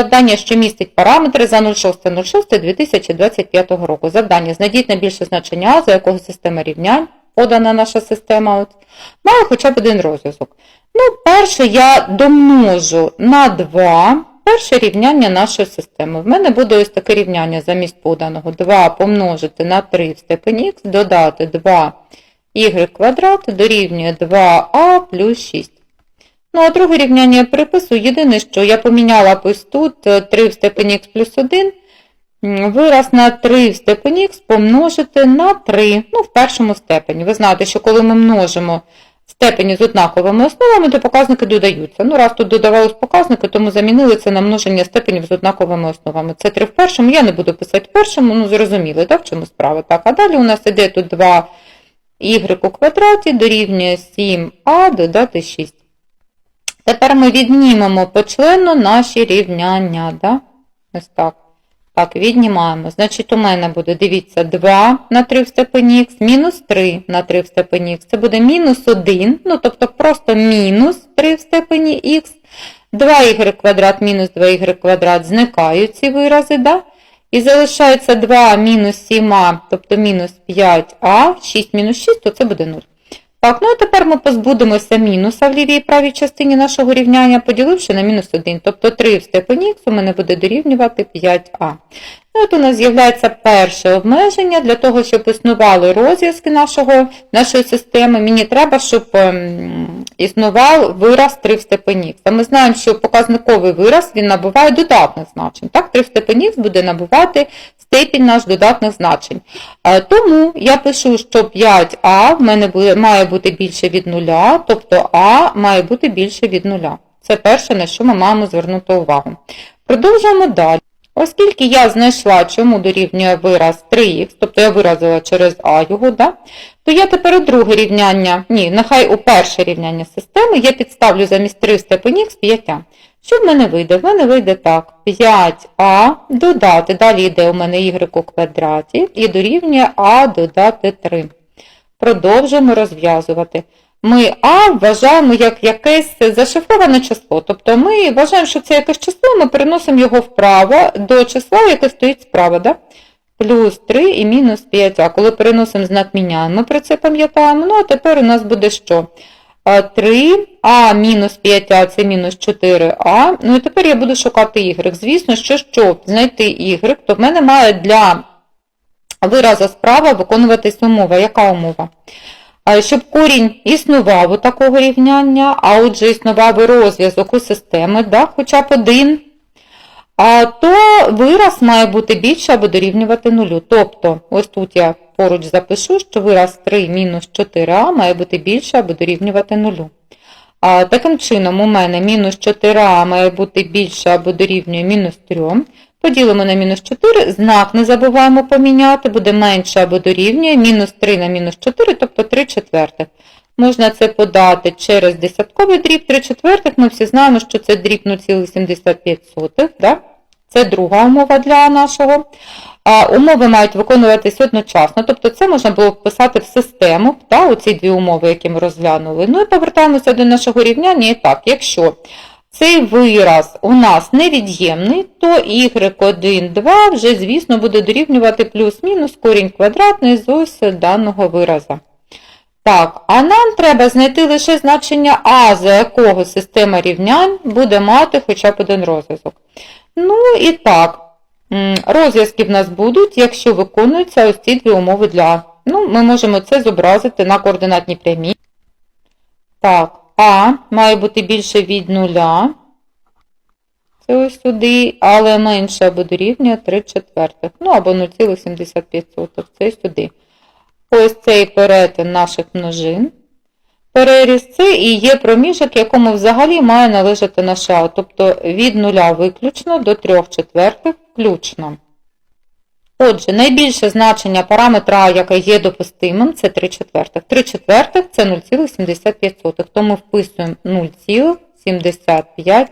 Завдання, що містить параметри за 06.06.2025 року. Завдання. Знайдіть найбільше значення А, за якого система рівнянь, подана наша система, от, має хоча б один розв'язок. Ну, перше я домножу на 2 перше рівняння нашої системи. В мене буде ось таке рівняння замість поданого. 2 помножити на 3 в степені х, додати 2 y квадрат дорівнює 2а плюс 6. Ну, а друге рівняння я переписую. Єдине, що я поміняла ось тут е, 3 в степені х плюс 1. Вираз на 3 в степені х помножити на 3, ну, в першому степені. Ви знаєте, що коли ми множимо степені з однаковими основами, то показники додаються. Ну, раз тут додавались показники, тому замінили це на множення степенів з однаковими основами. Це 3 в першому, я не буду писати в першому, ну, зрозуміли, так, в чому справа. Так, а далі у нас іде тут 2 y у квадраті дорівнює 7а додати 6. Тепер ми віднімемо почленно наші рівняння. Да? Ось так. Так, віднімаємо. Значить, у мене буде, дивіться, 2 на 3 в степені х, мінус 3 на 3 в степені х. Це буде мінус 1, ну, тобто просто мінус 3 в степені х. 2y квадрат мінус 2y квадрат зникають ці вирази, да? І залишається 2 мінус 7а, тобто мінус 5а, 6 мінус 6, то це буде 0. Так, ну а тепер ми позбудемося мінуса в лівій і правій частині нашого рівняння, поділивши на мінус 1. Тобто 3 в степені х у мене буде дорівнювати 5а. От у нас з'являється перше обмеження. Для того, щоб існували розв'язки нашої системи, мені треба, щоб ем, існував вираз 3 в степені. Ми знаємо, що показниковий вираз він набуває додатних значень. Так, 3 в степені буде набувати степінь наш додатних значень. Е, Тому я пишу, що 5а в мене має бути більше від нуля, тобто а має бути більше від нуля. Це перше, на що ми маємо звернути увагу. Продовжуємо далі. Оскільки я знайшла, чому дорівнює вираз 3х, тобто я виразила через а його, да? то я тепер у друге рівняння, ні, нехай у перше рівняння системи я підставлю замість 3 в степені х 5. Що в мене вийде? В мене вийде так. 5а додати, далі йде у мене y у квадраті і дорівнює а додати 3. Продовжуємо розв'язувати. Ми а вважаємо як якесь зашифроване число. Тобто ми вважаємо, що це якесь число, ми переносимо його вправо до числа, яке стоїть справа. Да? Плюс 3 і мінус 5. А коли переносимо знак міняємо, ми про це пам'ятаємо. Ну, а тепер у нас буде що? 3а мінус 5а це мінус 4а. Ну і тепер я буду шукати y. Звісно, що щоб знайти y, то в мене має для виразу справа виконуватись умова. Яка умова? Щоб корінь існував у такого рівняння, а отже існував і розв'язок у системи, да, хоча б один, то вираз має бути більше або дорівнювати нулю. Тобто, ось тут я поруч запишу, що вираз 3 мінус 4а має бути більше або дорівнювати нулю. Таким чином, у мене мінус 4а має бути більше або дорівнює мінус 3. Поділимо на мінус 4, знак не забуваємо поміняти, буде менше або дорівнює, мінус 3 на мінус 4, тобто 3 четвертих. Можна це подати через десятковий дріб 3 четвертих, ми всі знаємо, що це дріб 0,75, да? Це друга умова для нашого. Умови мають виконуватись одночасно, тобто це можна було вписати в систему, та, оці дві умови, які ми розглянули. Ну і повертаємося до нашого рівняння. І так, якщо цей вираз у нас невід'ємний, то y1, 2 вже, звісно, буде дорівнювати плюс-мінус корінь квадратний з ось даного вираза. Так, а нам треба знайти лише значення а, за якого система рівнянь буде мати хоча б один розв'язок. Ну і так, розв'язки в нас будуть, якщо виконуються ось ці дві умови для. Ну, ми можемо це зобразити на координатній прямій. Так, А має бути більше від нуля. Це ось сюди, але менше або дорівнює 3 четвертих. Ну, або 0,75. Це сюди. Ось цей перетин наших множин. Переріз це і є проміжок, якому взагалі має належати наше А. Тобто від нуля виключно до 3 четвертих включно. Отже, найбільше значення параметра яке є допустимим, це 3 четвертих. 3 четвертих – це 0,75. Тому вписуємо 0,75.